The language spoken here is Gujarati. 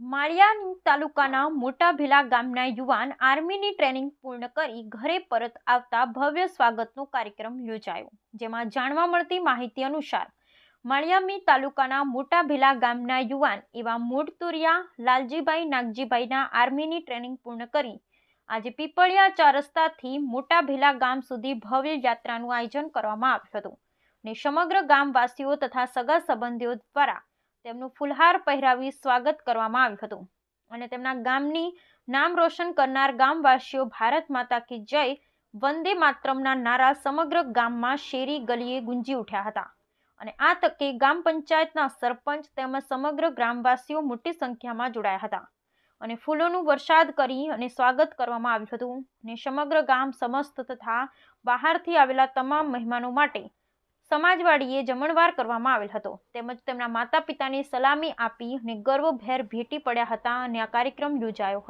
માળિયા તાલુકાના મોટા ભેલા ગામના યુવાન આર્મીની ટ્રેનિંગ પૂર્ણ કરી ઘરે પરત આવતા ભવ્ય સ્વાગતનો કાર્યક્રમ યોજાયો, જેમાં જાણવા મળતી માહિતી અનુસાર માળિયામી તાલુકાના મોટા ભેલા ગામના યુવાન એવા મોડતુરિયા, લાલજીભાઈ નાગજીભાઈના આર્મીની ટ્રેનિંગ પૂર્ણ કરી આજે પીપળિયા ચાર રસ્તાથી મોટા ભેલા ગામ સુધી ભવ્ય યાત્રાનું આયોજન કરવામાં આવ્યું હતું અને સમગ્ર ગામવાસીઓ તથા સગા સંબંધીઓ દ્વારા તેમનું ફુલહાર પહેરાવી સ્વાગત કરવામાં આવ્યું હતું. અને તેમના ગામની નામ રોશન કરનાર ગામવાસીઓ ભારત માતા કી જય વંદે માતરમના નારા સમગ્ર ગામમાં શેરી ગલીએ ગુંજી ઉઠ્યા હતા. અને આ તકે ગામ પંચાયતના સરપંચ તેમજ સમગ્ર ગ્રામવાસીઓ મોટી સંખ્યામાં જોડાયા હતા. અને ફૂલોનું વરસાદ કરી અને સ્વાગત કરવામાં આવ્યું હતું. અને સમગ્ર ગામ સમસ્ત તથા બહારથી આવેલા તમામ મહેમાનો માટે સમાજવાડીએ જમણવાર કરવામાં આવેલ હતો. તેમજ તેમના માતા પિતાની સલામી આપી અને ગર્વભેર ભેટી પડ્યા હતા અને આ કાર્યક્રમ યોજાયો હતો.